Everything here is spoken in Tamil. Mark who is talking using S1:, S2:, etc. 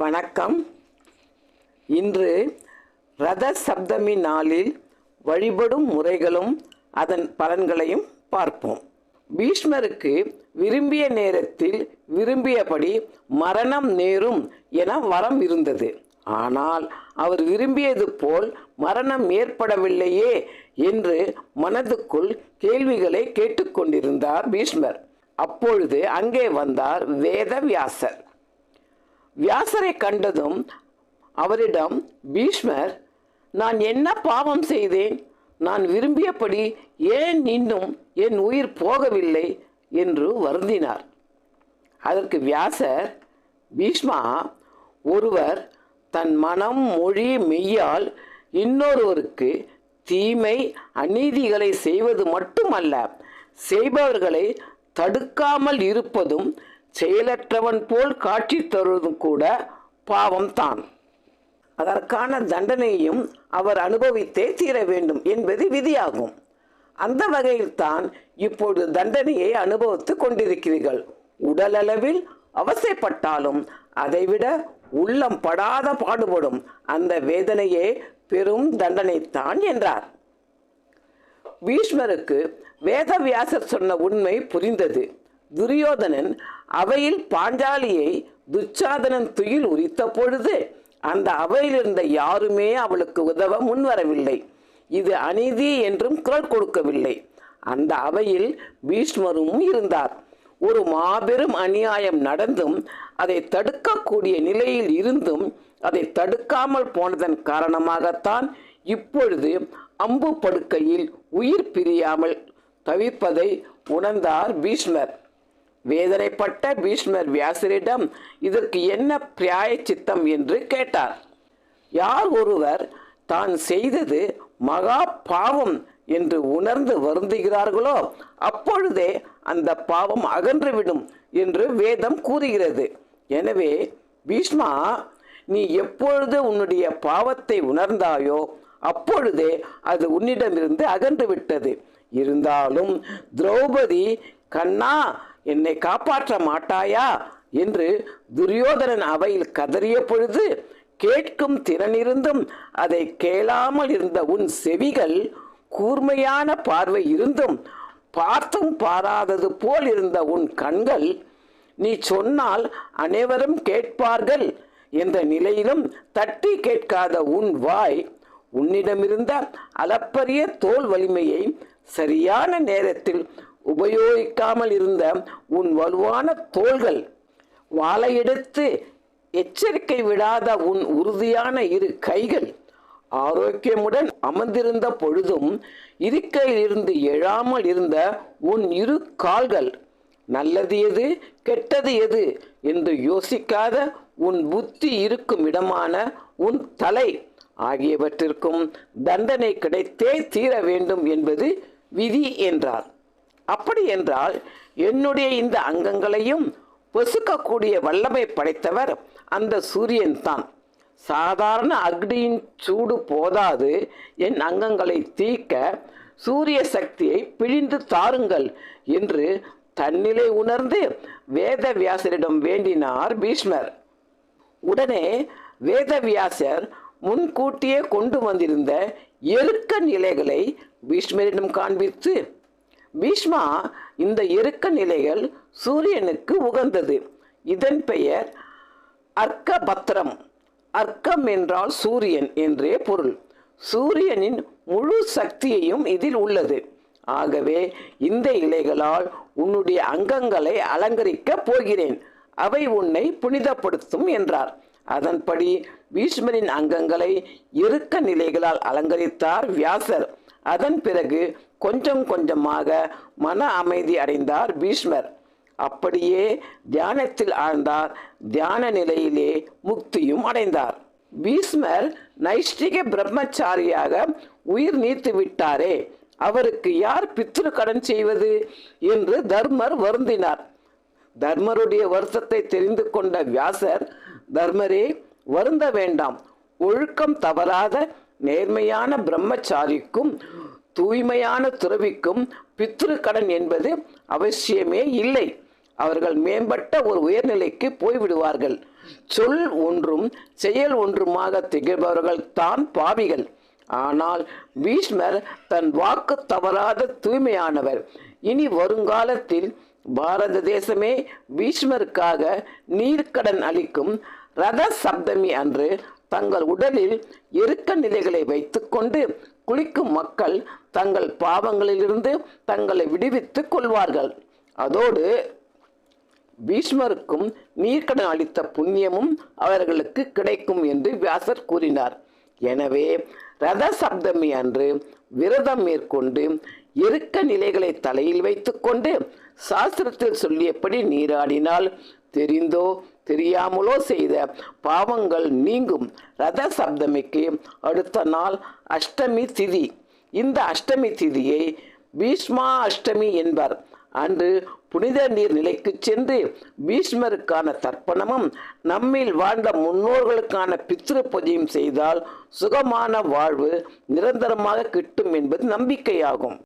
S1: வணக்கம். இன்று ரத சப்தமி நாளில் வழிபடும் முறைகளும் அதன் பலன்களையும் பார்ப்போம். பீஷ்மருக்கு விரும்பிய நேரத்தில் விரும்பியபடி மரணம் நேரும் என வரம் இருந்தது. ஆனால் அவர் விரும்பியது போல் மரணம் ஏற்படவில்லையே என்று மனதுக்குள் கேள்விகளை கேட்டுக்கொண்டிருந்தார் பீஷ்மர். அப்பொழுது அங்கே வந்தார் வேதவியாசர். வியாசரை கண்டதும் அவரிடம் பீஷ்மர் நான் என்ன பாவம் செய்தேன்? நான் விரும்பியபடி ஏன் இன்னும் என் உயிர் போகவில்லை? என்று வருந்தினார். அதற்கு வியாசர் பீஷ்மா ஒருவர் தன் மனம் மொழி மெய்யால் இன்னொருவருக்கு தீமை அநீதிகளை செய்வது மட்டுமல்ல செய்பவர்களை தடுக்காமல் இருப்பதும் செயலற்றவன் போல் காட்சி தருவதும் கூட பாவம்தான். அதற்கான தண்டனையும் அவர் அனுபவித்தே தீர வேண்டும் என்பது விதியாகும். அந்த வகையில்தான் இப்பொழுது தண்டனையை அனுபவித்துக் கொண்டிருக்கிறீர்கள். உடலளவில் அவசைப்பட்டாலும் அதைவிட உள்ளம் படாத பாடுபடும் அந்த வேதனையே பெரும் தண்டனைத்தான் என்றார். பீஷ்மருக்கு வேதவியாசர் சொன்ன உண்மை புரிந்தது. துரியோதனன் அவையில் பாஞ்சாலியை துச்சாதனன் துயில் உரித்த பொழுது அந்த அவையில் இருந்த யாருமே அவளுக்கு உதவ முன்வரவில்லை. இது அநீதி என்றும் குரல் கொடுக்கவில்லை. அந்த அவையில் பீஷ்மரும் இருந்தார். ஒரு மாபெரும் அநியாயம் நடந்தும் அதை தடுக்கக்கூடிய நிலையில் இருந்தும் அதை தடுக்காமல் போனதன் காரணமாகத்தான் இப்பொழுது அம்பு படுக்கையில் உயிர் பிரியாமல் தவிப்பதை உணர்ந்தார் பீஷ்மர். வேதனைப்பட்ட பீஷ்மர் வியாசரிடம் இதற்கு என்ன பிராய சித்தம் என்று கேட்டார். யார் ஒருவர் தான் செய்தது மகா பாவம் என்று உணர்ந்து வருந்துகிறார்களோ அப்பொழுதே அந்த பாவம் அகன்றுவிடும் என்று வேதம் கூறுகிறது. எனவே பீஷ்மா நீ எப்பொழுது உன்னுடைய பாவத்தை உணர்ந்தாயோ அப்பொழுதே அது உன்னிடமிருந்து அகன்று விட்டது இருந்தாலும் திரௌபதி கண்ணா என்னை காப்பாற்ற மாட்டாயா? என்று துரியோதனன் அவையில் கதறிய பொழுது கேட்கும் திறனிருந்தும் அதை கேளாமல் இருந்த உன் செவிகள் கூர்மையான பார்வை இருந்தும் பார்த்தும் பாராதது போல் இருந்த உன் கண்கள் நீ சொன்னால் அனைவரும் கேட்பார்கள் என்ற நிலையிலும் தட்டி கேட்காத உன் வாய் உன்னிடமிருந்த அளப்பரிய தோல் வலிமையை சரியான நேரத்தில் உபயோகிக்காமல் இருந்த உன் வலுவான தோள்கள் வாளை எடுத்து எச்சரிக்கை விடாத உன் உறுதியான இரு கைகள் ஆரோக்கியமுடன் அமர்ந்திருந்த பொழுதும் இருக்கையில் இருந்து எழாமல் இருந்த உன் இரு கால்கள் நல்லது எது கெட்டது எது என்று யோசிக்காத உன் புத்தி இருக்கும் இடமான உன் தலை ஆகியவற்றிற்கும் தண்டனை கிடைத்தே தீர வேண்டும் என்பது விதி என்றார். அப்படி என்றால் என்னுடைய இந்த அங்கங்களையும் பொசுக்கக்கூடிய வல்லமை படைத்தவர் அந்த சூரியன் தான். சாதாரண அக்னியின் சூடு போதாது. என் அங்கங்களை தீக்க சூரிய சக்தியை பிழிந்து தாருங்கள் என்று தன்னிலை உணர்ந்து வேதவியாசரிடம் வேண்டினார் பீஷ்மர். உடனே வேதவியாசர் முன்கூட்டியே கொண்டு வந்திருந்த எருக்க நிலைகளை பீஷ்மரிடம் காண்பித்து பீஷ்மா இந்த இறுக்க நிலைகள் சூரியனுக்கு உகந்தது. இதன் பெயர் அர்க்கபத்திரம் அர்க்கம் என்றால் சூரியன் என்றே பொருள். சூரியனின் முழு சக்தியையும் இதில் உள்ளது. ஆகவே இந்த இலைகளால் உன்னுடைய அங்கங்களை அலங்கரிக்கப் போகிறேன். அவை உன்னை புனிதப்படுத்தும் என்றார். அதன்படி பீஷ்மரின் அங்கங்களை இறுக்க நிலைகளால் அலங்கரித்தார் வியாசர். அதன் பிறகு கொஞ்சம் கொஞ்சமாக மன அமைதி அடைந்தார் பீஷ்மர். அப்படியே தியானத்தில் ஆழ்ந்தார். தியான நிலையிலே முக்தியும் அடைந்தார். பீஷ்மர் நைஷ்டிக பிரம்மச்சாரியாக உயிர் நீத்து விட்டாரே அவருக்கு யார் பித்ரு கடன் செய்வது என்று தர்மர் வருந்தினார். தர்மருடைய வருத்தத்தை தெரிந்து கொண்ட வியாசர் தர்மரே வருந்த வேண்டாம். ஒழுக்கம் தவறாத நேர்மையான பிரம்மச்சாரிக்கும் தூய்மையான துறவிக்கும் பித்ரு கடன் என்பது அவசியமே இல்லை. அவர்கள் மேம்பட்ட ஒரு உயர்நிலைக்கு போய்விடுவார்கள். சொல் ஒன்றும் செயல் ஒன்றுமாக திகழ்பவர்கள் தான் பாவிகள். ஆனால் பீஷ்மர் தன் வாக்கு தவறாத தூய்மையானவர். இனி வருங்காலத்தில் பாரத தேசமே பீஷ்மருக்காக நீர்க்கடன் அளிக்கும் ரத சப்தமி அன்று தங்கள் உடலில் எருக்க நிலைகளை வைத்துக்கொண்டு குளிக்கும் மக்கள் தங்கள் பாவங்களிலிருந்து தங்களை விடுவித்துக் கொள்வார்கள். அதோடு பீஷ்மருக்கும் நீர்க்கடன் அளித்த புண்ணியமும் அவர்களுக்கு கிடைக்கும் என்று வியாசர் கூறினார். எனவே ரத சப்தமி அன்று விரதம் மேற்கொண்டு எருக்க நிலைகளை தலையில் வைத்துக்கொண்டு சாஸ்திரத்தில் சொல்லியபடி நீராடினால் தெரிந்தோ தெரியாமலோ செய்த பாவங்கள் நீங்கும். ரத சப்தமிக்கு அடுத்த நாள் அஷ்டமி திதி. இந்த அஷ்டமி திதியை பீஷ்மா அஷ்டமி என்பர். அன்று புனித நீர் நிலைக்கு சென்று பீஷ்மருக்கான தர்ப்பணமும் நம்மில் வாழ்ந்த முன்னோர்களுக்கான பித்ரு பூஜையும் செய்தால் சுகமான வாழ்வு நிரந்தரமாக கிட்டும் என்பது நம்பிக்கையாகும்.